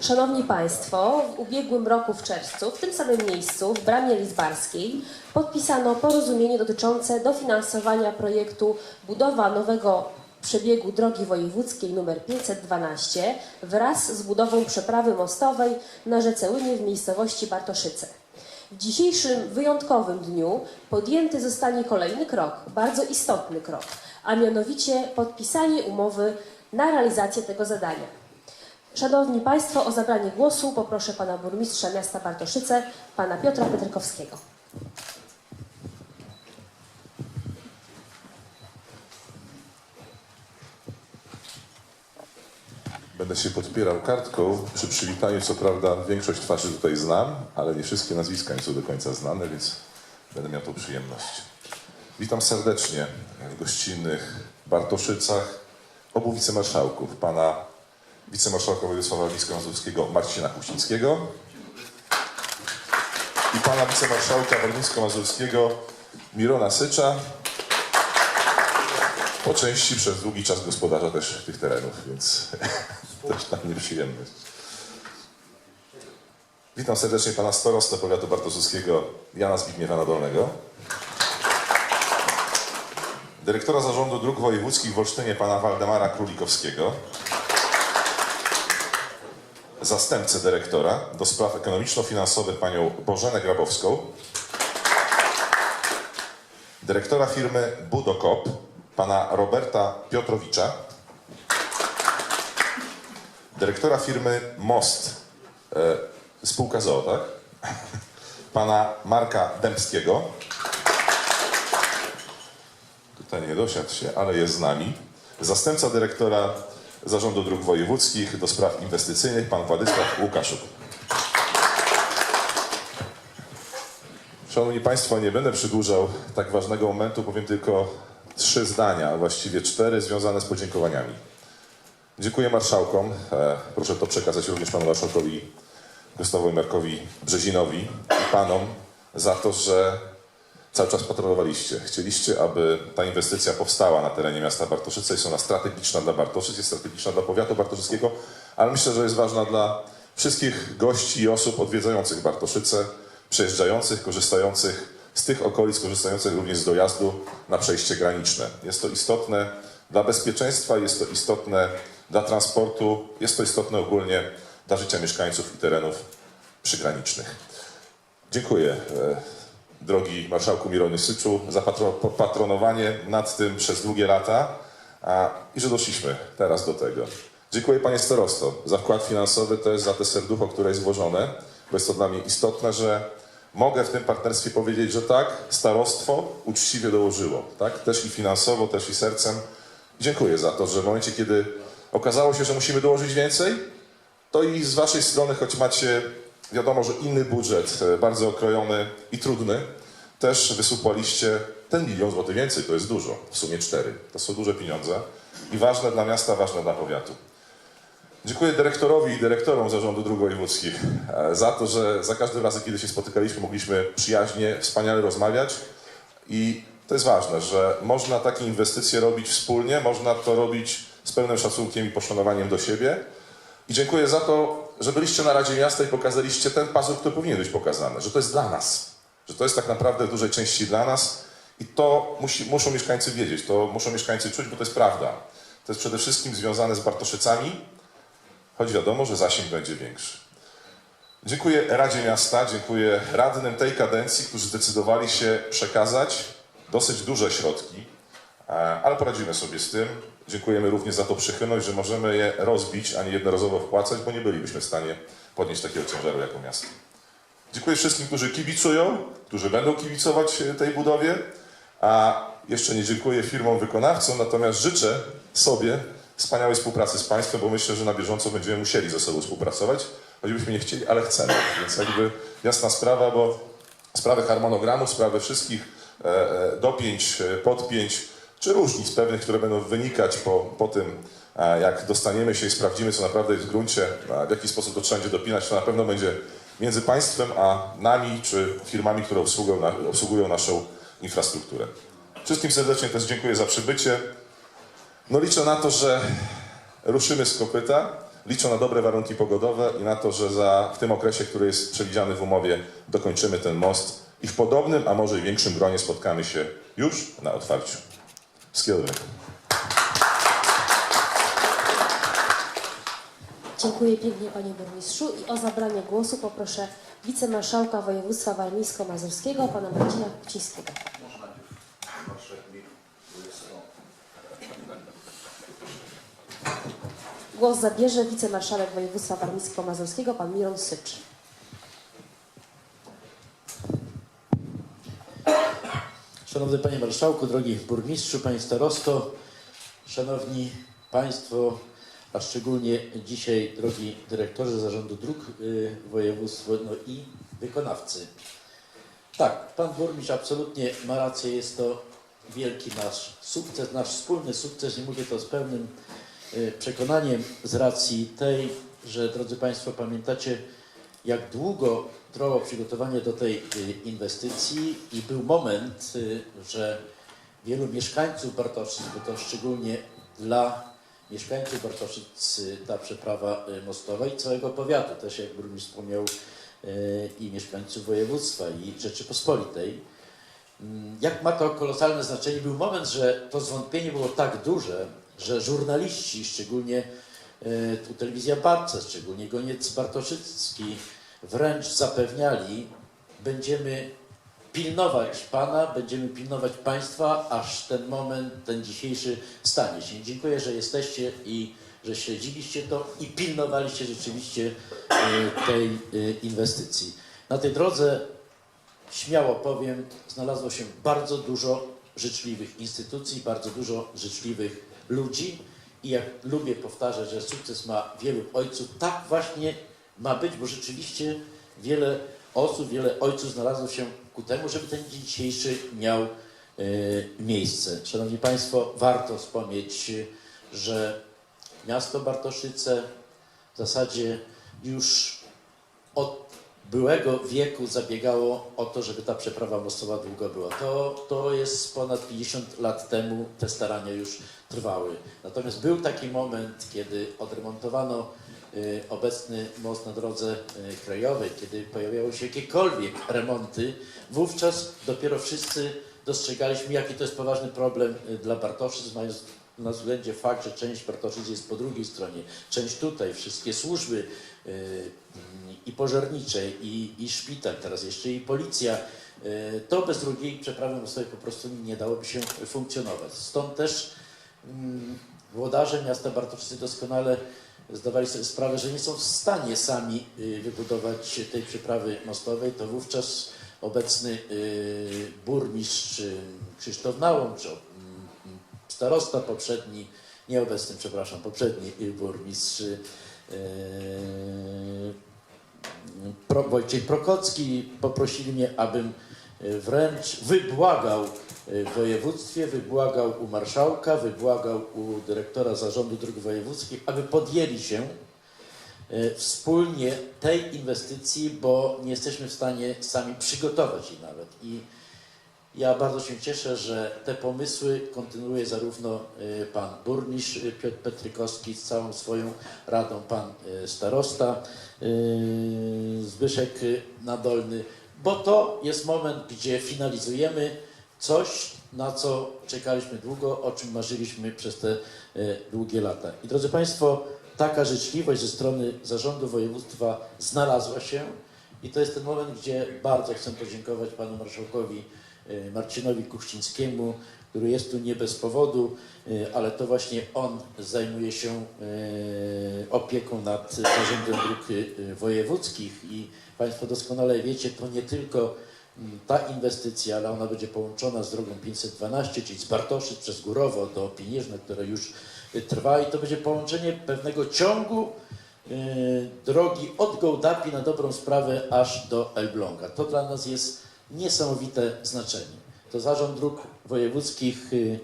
Szanowni Państwo, w ubiegłym roku w czerwcu, w tym samym miejscu, w Bramie Lizbarskiej, podpisano porozumienie dotyczące dofinansowania projektu budowa nowego przebiegu drogi wojewódzkiej nr 512 wraz z budową przeprawy mostowej na rzece Łynie w miejscowości Bartoszyce. W dzisiejszym wyjątkowym dniu podjęty zostanie kolejny krok, bardzo istotny krok, a mianowicie podpisanie umowy na realizację tego zadania. Szanowni Państwo, o zabranie głosu poproszę Pana Burmistrza Miasta Bartoszyce, Pana Piotra Petrykowskiego. Będę się podpierał kartką. Przy przywitaniu, co prawda, większość twarzy tutaj znam, ale nie wszystkie nazwiska nie są do końca znane, więc będę miał tą przyjemność. Witam serdecznie w gościnnych Bartoszycach obu wicemarszałków, pana wicemarszałka województwa warmińsko-mazurskiego Marcina Kuścińskiego i pana wicemarszałka warmińsko-mazurskiego Mirona Sycza, po części przez długi czas gospodarza też tych terenów, więc też dla mnie przyjemność. Witam serdecznie pana starostę powiatu bartoszewskiego Jana Zbigniewa Nadolnego, dyrektora zarządu dróg wojewódzkich w Olsztynie pana Waldemara Królikowskiego, zastępcę dyrektora do spraw ekonomiczno-finansowych panią Bożenę Grabowską, dyrektora firmy Budokop, pana Roberta Piotrowicza, dyrektora firmy Most, e, spółka ZOO, tak? Pana Marka Dębskiego. Tutaj nie dosiadł się, ale jest z nami. Zastępca dyrektora Zarządu Dróg Wojewódzkich do spraw inwestycyjnych, pan Władysław Łukaszuk. Szanowni Państwo, nie będę przedłużał tak ważnego momentu, powiem tylko trzy zdania, właściwie cztery, związane z podziękowaniami. Dziękuję marszałkom. E, proszę to przekazać również panu marszałkowi Gustawowi Markowi Brzezinowi i panom za to, że cały czas patronowaliście. Chcieliście, aby ta inwestycja powstała na terenie miasta Bartoszyce. Jest ona strategiczna dla Bartoszyc, jest strategiczna dla powiatu bartoszyckiego, ale myślę, że jest ważna dla wszystkich gości i osób odwiedzających Bartoszyce, przejeżdżających, korzystających z tych okolic, korzystających również z dojazdu na przejście graniczne. Jest to istotne dla bezpieczeństwa, jest to istotne dla transportu, jest to istotne ogólnie dla życia mieszkańców i terenów przygranicznych. Dziękuję, e, drogi marszałku Mirony Syczu, za patronowanie nad tym przez długie lata a, i że doszliśmy teraz do tego. Dziękuję panie starosto za wkład finansowy, też za te serducho, które jest włożone, bo jest to dla mnie istotne, że mogę w tym partnerstwie powiedzieć, że tak, starostwo uczciwie dołożyło, tak, też i finansowo, też i sercem. Dziękuję za to, że w momencie, kiedy okazało się, że musimy dołożyć więcej, to i z waszej strony, choć macie wiadomo, że inny budżet, e, bardzo okrojony i trudny, też wysupłaliście ten milion złotych więcej, to jest dużo, w sumie cztery. To są duże pieniądze i ważne dla miasta, ważne dla powiatu. Dziękuję dyrektorowi i dyrektorom Zarządu Dróg Wojewódzkich e, za to, że za każdym razem, kiedy się spotykaliśmy, mogliśmy przyjaźnie, wspaniale rozmawiać i to jest ważne, że można takie inwestycje robić wspólnie, można to robić z pełnym szacunkiem i poszanowaniem do siebie. I dziękuję za to, że byliście na Radzie Miasta i pokazaliście ten pazur, który powinien być pokazany, że to jest dla nas, że to jest tak naprawdę w dużej części dla nas i to musi, muszą mieszkańcy wiedzieć, to muszą mieszkańcy czuć, bo to jest prawda. To jest przede wszystkim związane z Bartoszycami, choć wiadomo, że zasięg będzie większy. Dziękuję Radzie Miasta, dziękuję radnym tej kadencji, którzy zdecydowali się przekazać dosyć duże środki, ale poradzimy sobie z tym. Dziękujemy również za tą przychylność, że możemy je rozbić, a nie jednorazowo wpłacać, bo nie bylibyśmy w stanie podnieść takiego ciężaru jako miasto. Dziękuję wszystkim, którzy kibicują, którzy będą kibicować e, tej budowie, a jeszcze nie dziękuję firmom wykonawcom, natomiast życzę sobie wspaniałej współpracy z Państwem, bo myślę, że na bieżąco będziemy musieli ze sobą współpracować, choćbyśmy nie chcieli, ale chcemy. Więc jakby jasna sprawa, bo sprawy harmonogramu, sprawy wszystkich e, e, dopięć, e, podpięć, czy różnic pewnych, które będą wynikać po, po tym, e, jak dostaniemy się i sprawdzimy, co naprawdę jest w gruncie, w jaki sposób to trzeba będzie dopinać, to na pewno będzie między państwem a nami, czy firmami, które obsługują, obsługują naszą infrastrukturę. Wszystkim serdecznie też dziękuję za przybycie. No liczę na to, że ruszymy z kopyta. liczą na dobre warunki pogodowe i na to, że za, w tym okresie, który jest przewidziany w umowie, dokończymy ten most i w podobnym, a może i większym gronie spotkamy się już na otwarciu. Wszystkiego. Dziękuję pięknie panie burmistrzu i o zabranie głosu poproszę wicemarszałka województwa warmińsko-mazurskiego pana Marcina Kucińskiego. Głos zabierze wicemarszałek województwa warmińsko-mazurskiego pan Miron Sycz. Szanowny Panie Marszałku, drogi Burmistrzu, Panie Starosto, Szanowni Państwo, a szczególnie dzisiaj drogi Dyrektorze Zarządu Dróg y, Województwa no i wykonawcy. Tak, Pan Burmistrz absolutnie ma rację, jest to wielki nasz sukces, nasz wspólny sukces i mówię to z pełnym y, przekonaniem z racji tej, że drodzy Państwo pamiętacie jak długo trwało przygotowanie do tej y, inwestycji i był moment, y, że wielu mieszkańców Bartoszyc, bo to szczególnie dla mieszkańców Bartoszyc ta przeprawa y, mostowa i całego powiatu, też jak burmistrz wspomniał, i mieszkańców województwa i Rzeczypospolitej. Mm, Jak ma to kolosalne znaczenie? Był moment, że to zwątpienie było tak duże, że żurnaliści, szczególnie tu telewizja Barca, szczególnie Goniec Bartoszycki, wręcz zapewniali, będziemy pilnować Pana, będziemy pilnować Państwa, aż ten moment, ten dzisiejszy stanie się. Dziękuję, że jesteście i że śledziliście to i pilnowaliście rzeczywiście e, tej e, inwestycji. Na tej drodze śmiało powiem, znalazło się bardzo dużo życzliwych instytucji, bardzo dużo życzliwych ludzi i jak lubię powtarzać, że sukces ma wielu ojców, tak właśnie ma być, bo rzeczywiście wiele osób, wiele ojców znalazło się ku temu, żeby ten dzień dzisiejszy miał e, miejsce. Szanowni Państwo, warto wspomnieć, że miasto Bartoszyce w zasadzie już od byłego wieku zabiegało o to, żeby ta przeprawa mostowa długo była. To, to jest ponad 50 lat temu te starania już trwały. Natomiast był taki moment, kiedy odremontowano obecny most na drodze y, krajowej, kiedy pojawiały się jakiekolwiek remonty, wówczas dopiero wszyscy dostrzegaliśmy, jaki to jest poważny problem y, dla Bartoszyc, mając na względzie fakt, że część Bartoszyc jest po drugiej stronie, część tutaj, wszystkie służby y, i pożarnicze, i, i szpital, teraz jeszcze i policja, y, to bez drugiej przeprawy mostowej po prostu nie dałoby się funkcjonować. Stąd też mm, włodarze miasta Bartoszycy doskonale zdawali sobie sprawę, że nie są w stanie sami y, wybudować tej przeprawy mostowej, to wówczas obecny y, burmistrz y, Krzysztof Nałącz, o, mm, starosta poprzedni, nieobecny, przepraszam, poprzedni burmistrz Wojciech Prokocki poprosili mnie, abym wręcz wybłagał w województwie, wybłagał u marszałka, wybłagał u dyrektora zarządu dróg wojewódzkich, aby podjęli się y, wspólnie tej inwestycji, bo nie jesteśmy w stanie sami przygotować jej nawet. I ja bardzo się cieszę, że te pomysły kontynuuje zarówno y, pan burmistrz y, Piotr Petrykowski z całą swoją radą, pan y, starosta y, Zbyszek y, Nadolny, bo to jest moment, gdzie finalizujemy coś, na co czekaliśmy długo, o czym marzyliśmy przez te y, długie lata. I drodzy Państwo, taka życzliwość ze strony zarządu województwa znalazła się i to jest ten moment, gdzie bardzo chcę podziękować panu marszałkowi y, Marcinowi Kuchcińskiemu, który jest tu nie bez powodu, y, ale to właśnie on zajmuje się opieką nad zarządem dróg wojewódzkich i Państwo doskonale wiecie, to nie tylko ta inwestycja, ale ona będzie połączona z drogą 512, czyli z Bartoszyc przez Górowo do Pieniężna, które już y, trwa i to będzie połączenie pewnego ciągu y, drogi od Gołdapi na dobrą sprawę aż do Elbląga. To dla nas jest niesamowite znaczenie. To Zarząd Dróg Wojewódzkich y,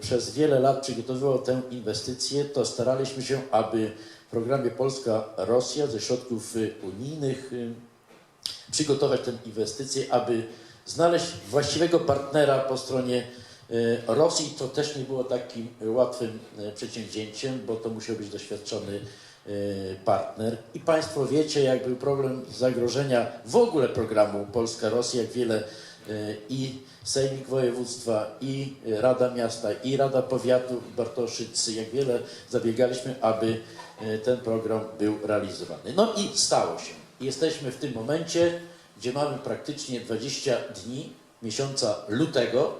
przez wiele lat przygotowywał tę inwestycję. To staraliśmy się, aby w programie Polska-Rosja ze środków unijnych przygotować tę inwestycję, aby znaleźć właściwego partnera po stronie y, Rosji. To też nie było takim łatwym y, przedsięwzięciem, bo to musiał być doświadczony y, partner. I Państwo wiecie, jak był problem zagrożenia w ogóle programu Polska-Rosja, jak wiele i Sejmik Województwa, i Rada Miasta, i Rada Powiatu Bartoszyc, jak wiele zabiegaliśmy, aby ten program był realizowany. No i stało się. Jesteśmy w tym momencie, gdzie mamy praktycznie 20 dni miesiąca lutego,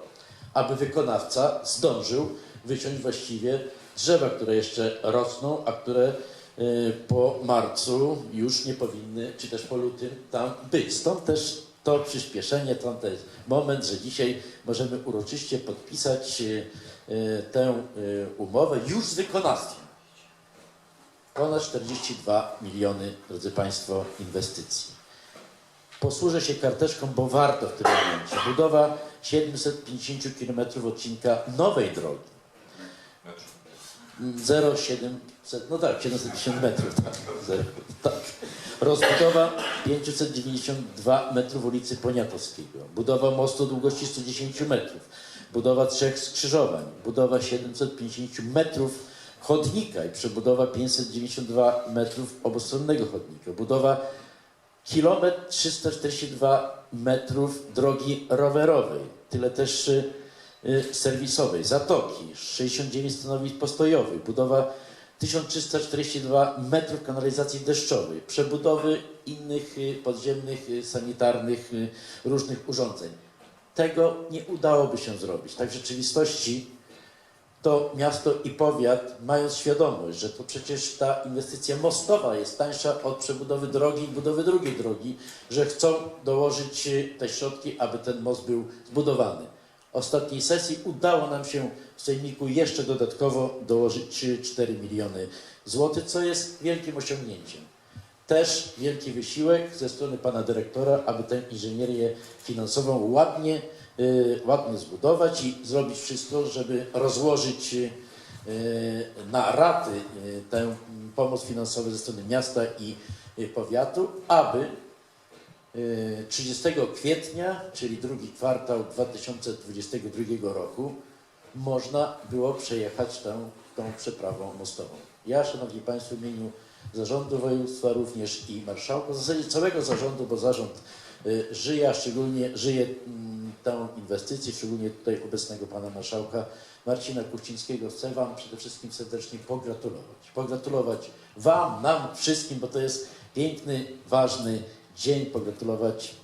aby wykonawca zdążył wyciąć właściwie drzewa, które jeszcze rosną, a które y, po marcu już nie powinny, czy też po lutym tam być. Stąd też to przyspieszenie, stąd ten moment, że dzisiaj możemy uroczyście podpisać y, y, tę umowę już z wykonawstwem. Ponad 42 miliony, drodzy Państwo, inwestycji. Posłużę się karteczką, bo warto w tym momencie. Budowa 750 km odcinka nowej drogi. 0,700, no tak, 750 metrów, tak, zero, tak. Rozbudowa 592 metrów ulicy Poniatowskiego. Budowa mostu długości 110 metrów. Budowa trzech skrzyżowań. Budowa 750 metrów chodnika i przebudowa 592 metrów obustronnego chodnika. Budowa kilometr 342 metrów drogi rowerowej. Tyle też y, y, serwisowej, zatoki, 69 stanowisk postojowych, budowa 1342 metrów kanalizacji deszczowej, przebudowy innych y, podziemnych, sanitarnych, różnych urządzeń. Tego nie udałoby się zrobić. Tak w rzeczywistości to miasto i powiat, mając świadomość, że to przecież ta inwestycja mostowa jest tańsza od przebudowy drogi i budowy drugiej drogi, że chcą dołożyć y, te środki, aby ten most był zbudowany. Ostatniej sesji udało nam się w Sejmiku jeszcze dodatkowo dołożyć y, 4 miliony złotych, co jest wielkim osiągnięciem. Też wielki wysiłek ze strony pana dyrektora, aby tę inżynierię finansową ładnie, ładnie zbudować i zrobić wszystko, żeby rozłożyć y, na raty y, tę mm, pomoc finansową ze strony miasta i y, powiatu, aby y, 30 kwietnia, czyli drugi kwartał 2022 roku, można było przejechać tą, tą przeprawą mostową. Ja, Szanowni Państwo, w imieniu Zarządu Województwa również i Marszałka, w zasadzie całego zarządu, bo zarząd y, żyje, a szczególnie żyje mm, tą inwestycję, szczególnie tutaj obecnego Pana Marszałka Marcina Kuchcińskiego. Chcę Wam przede wszystkim serdecznie pogratulować. Pogratulować Wam, nam wszystkim, bo to jest piękny, ważny dzień. Pogratulować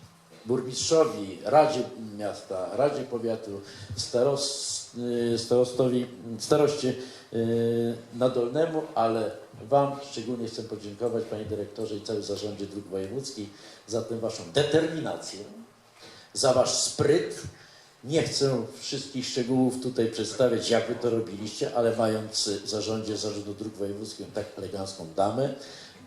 burmistrzowi, Radzie Miasta, Radzie Powiatu, staros, y, starostowi, staroście y, Nadolnemu, ale Wam szczególnie chcę podziękować, Panie Dyrektorze i cały zarządzie dróg wojewódzkich za tę Waszą determinację, za Wasz spryt. Nie chcę wszystkich szczegółów tutaj przedstawiać, jak Wy to robiliście, ale mając w zarządzie Zarządu Dróg Wojewódzkich tak elegancką damę,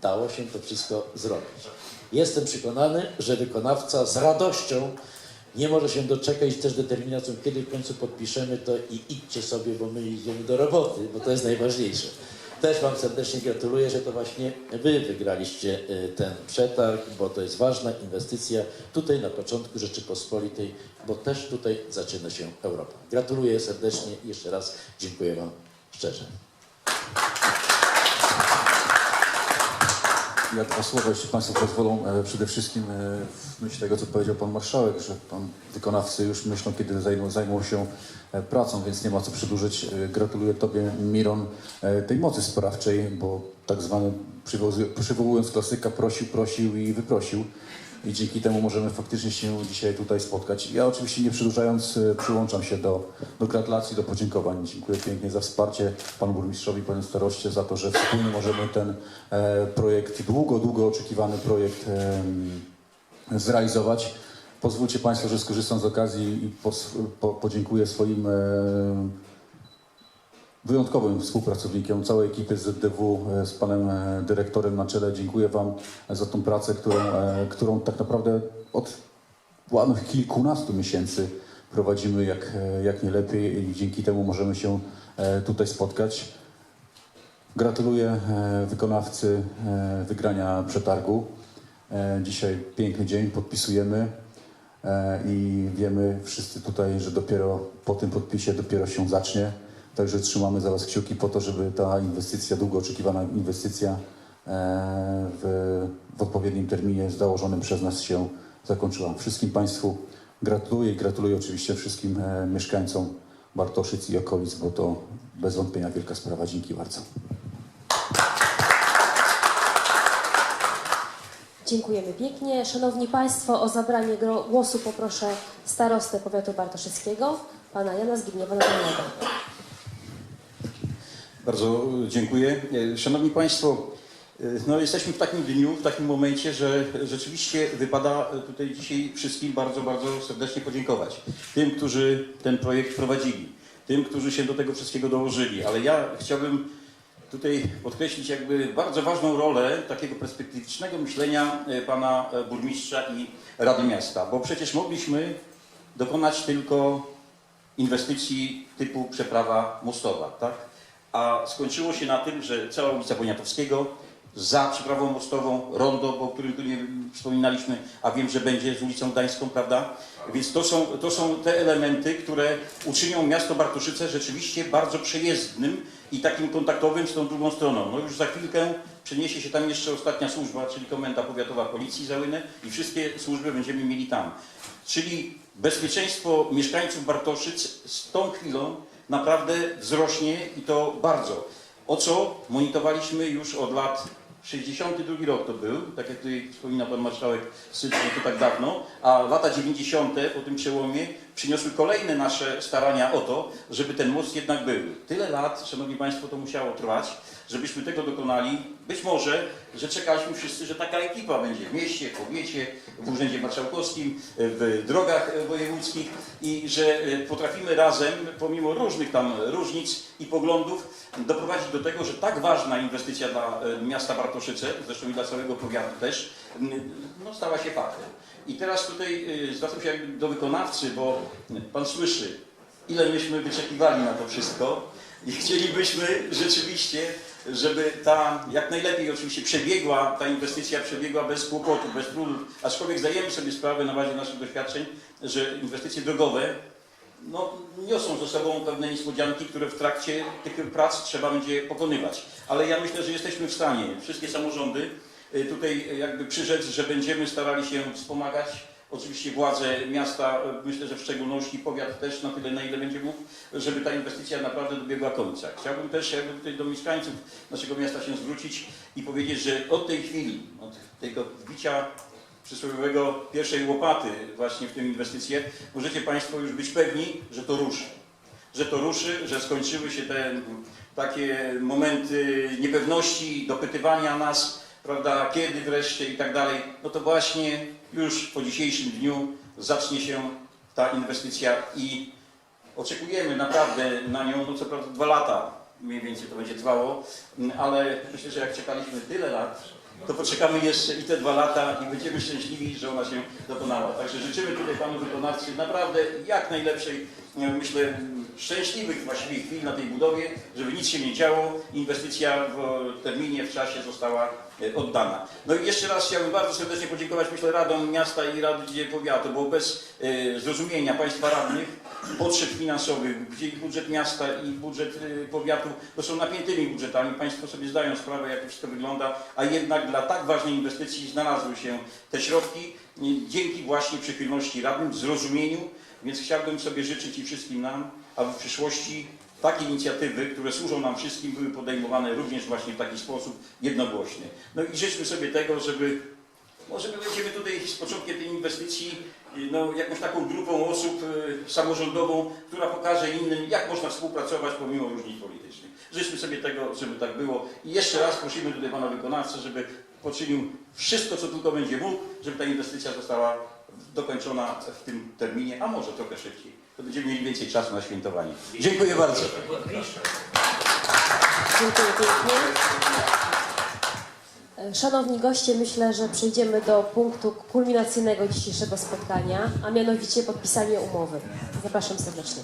dało się to wszystko zrobić. Jestem przekonany, że wykonawca z radością nie może się doczekać też determinacją, kiedy w końcu podpiszemy to i idźcie sobie, bo my idziemy do roboty, bo to jest najważniejsze. Też Wam serdecznie gratuluję, że to właśnie Wy wygraliście y, ten przetarg, bo to jest ważna inwestycja tutaj na początku Rzeczypospolitej, bo też tutaj zaczyna się Europa. Gratuluję serdecznie i jeszcze raz dziękuję Wam szczerze. Ja dwa słowa, jeśli Państwo pozwolą, e, przede wszystkim e, w myśl tego, co powiedział Pan Marszałek, że Pan wykonawcy już myślą, kiedy zajmą, zajmą się e, pracą, więc nie ma co przedłużyć. Gratuluję Tobie, Miron, tej mocy sprawczej, bo tak zwany, przywołując klasyka, prosił, prosił i wyprosił. I dzięki temu możemy faktycznie się dzisiaj tutaj spotkać. Ja oczywiście nie przedłużając, e, przyłączam się do, do gratulacji, do podziękowań. Dziękuję pięknie za wsparcie Panu Burmistrzowi, Panu Staroście, za to, że wspólnie możemy ten e, projekt, długo, długo oczekiwany projekt em, zrealizować. Pozwólcie Państwo, że skorzystam z okazji i po, podziękuję swoim e, wyjątkowym współpracownikiem całej ekipy ZDW e, z panem e, dyrektorem na czele. Dziękuję Wam za tą pracę, którą, e, którą tak naprawdę od ładnych kilkunastu miesięcy prowadzimy jak, e, jak nie lepiej i dzięki temu możemy się e, tutaj spotkać. Gratuluję e, wykonawcy e, wygrania przetargu. E, Dzisiaj piękny dzień, podpisujemy e, i wiemy wszyscy tutaj, że dopiero po tym podpisie dopiero się zacznie. Także trzymamy za Was kciuki po to, żeby ta inwestycja, długo oczekiwana inwestycja w, w odpowiednim terminie założonym przez nas się zakończyła. Wszystkim Państwu gratuluję i gratuluję oczywiście wszystkim e, mieszkańcom Bartoszyc i okolic, bo to bez wątpienia wielka sprawa. Dzięki bardzo. Dziękujemy pięknie. Szanowni Państwo, o zabranie głosu poproszę starostę powiatu bartoszyckiego, pana Jana Zbigniewa Nadolnego. Bardzo dziękuję. E, Szanowni Państwo, e, no jesteśmy w takim dniu, w takim momencie, że rzeczywiście wypada tutaj dzisiaj wszystkim bardzo, bardzo serdecznie podziękować. Tym, którzy ten projekt prowadzili, tym, którzy się do tego wszystkiego dołożyli, ale ja chciałbym tutaj podkreślić jakby bardzo ważną rolę takiego perspektywicznego myślenia e, pana e, burmistrza i Rady Miasta, bo przecież mogliśmy dokonać tylko inwestycji typu przeprawa mostowa, tak? A skończyło się na tym, że cała ulica Poniatowskiego za przeprawą mostową, rondo, o którym tu nie wspominaliśmy, a wiem, że będzie z ulicą Gdańską, prawda? Więc to są, to są te elementy, które uczynią miasto Bartoszyce rzeczywiście bardzo przejezdnym i takim kontaktowym z tą drugą stroną. No już za chwilkę przeniesie się tam jeszcze ostatnia służba, czyli Komenda Powiatowa Policji Załynę i wszystkie służby będziemy mieli tam. Czyli bezpieczeństwo mieszkańców Bartoszyc z tą chwilą naprawdę wzrośnie i to bardzo. O co monitorowaliśmy już od lat 62 rok to był, tak jak tutaj wspomina pan marszałek Syczny, to tak dawno, a lata 90. po tym przełomie przyniosły kolejne nasze starania o to, żeby ten most jednak był. Tyle lat, szanowni państwo, to musiało trwać, żebyśmy tego dokonali. Być może, że czekaliśmy wszyscy, że taka ekipa będzie w mieście, w powiecie, w urzędzie marszałkowskim, w drogach wojewódzkich i że e, potrafimy razem, pomimo różnych tam różnic i poglądów, doprowadzić do tego, że tak ważna inwestycja dla e, miasta Bartoszyce, zresztą i dla całego powiatu też, no, stała się faktem. I teraz tutaj e, zwracam się do wykonawcy, bo pan słyszy, ile myśmy wyczekiwali na to wszystko i chcielibyśmy rzeczywiście, żeby ta jak najlepiej oczywiście przebiegła, ta inwestycja przebiegła bez kłopotów, bez trudów, aczkolwiek zdajemy sobie sprawę na bazie naszych doświadczeń, że inwestycje drogowe no, niosą ze sobą pewne niespodzianki, które w trakcie tych prac trzeba będzie pokonywać. Ale ja myślę, że jesteśmy w stanie, wszystkie samorządy, y, tutaj jakby przyrzec, że będziemy starali się wspomagać Oczywiście władze miasta, y, myślę, że w szczególności powiat też na tyle, na ile będzie mógł, żeby ta inwestycja naprawdę dobiegła końca. Chciałbym też jakby tutaj do mieszkańców naszego miasta się zwrócić i powiedzieć, że od tej chwili, od tego wbicia przysłowiowego pierwszej łopaty właśnie w tę inwestycję, możecie Państwo już być pewni, że to ruszy. Że to ruszy, że skończyły się te takie momenty niepewności, dopytywania nas, prawda, kiedy wreszcie i tak dalej. No to właśnie już po dzisiejszym dniu zacznie się ta inwestycja i oczekujemy naprawdę na nią, no co prawda dwa lata mniej więcej to będzie trwało, ale myślę, że jak czekaliśmy tyle lat, to poczekamy jeszcze i te dwa lata i będziemy szczęśliwi, że ona się dokonała. Także życzymy tutaj panu wykonawcy naprawdę jak najlepszej, e, myślę, szczęśliwych właściwie chwil na tej budowie, żeby nic się nie działo, inwestycja w terminie, w czasie została oddana. No i jeszcze raz chciałbym bardzo serdecznie podziękować, myślę, Radom Miasta i Radzie Powiatu, bo bez e, zrozumienia Państwa radnych potrzeb finansowych, gdzie budżet miasta i budżet y, powiatu to są napiętymi budżetami. Państwo sobie zdają sprawę, jak to wszystko wygląda, a jednak dla tak ważnej inwestycji znalazły się te środki dzięki właśnie przychylności radnym, zrozumieniu, więc chciałbym sobie życzyć i wszystkim nam, aby w przyszłości takie inicjatywy, które służą nam wszystkim, były podejmowane również właśnie w taki sposób jednogłośny. No i życzmy sobie tego, żeby może my będziemy tutaj z początkiem tej inwestycji y, no, jakąś taką grupą osób y, samorządową, która pokaże innym, jak można współpracować pomimo różnic politycznych. Życzmy sobie tego, żeby tak było. I jeszcze raz prosimy tutaj Pana wykonawcę, żeby poczynił wszystko, co tylko będzie mógł, żeby ta inwestycja została dokończona w tym terminie, a może trochę szybciej. To będziemy mieli więcej czasu na świętowanie. Dziękuję bardzo. Dziękuję pięknie. Szanowni goście, myślę, że przejdziemy do punktu kulminacyjnego dzisiejszego spotkania, a mianowicie podpisanie umowy. Zapraszam serdecznie.